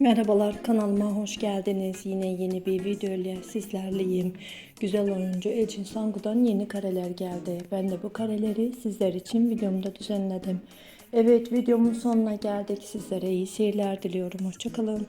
Merhabalar kanalıma hoş geldiniz. Yine yeni bir video ile sizlerleyim. Güzel oyuncu Elçin Sangu'dan yeni kareler geldi. Ben de bu kareleri sizler için videomda düzenledim. Evet videomun sonuna geldik. Sizlere iyi seyirler diliyorum. Hoşçakalın.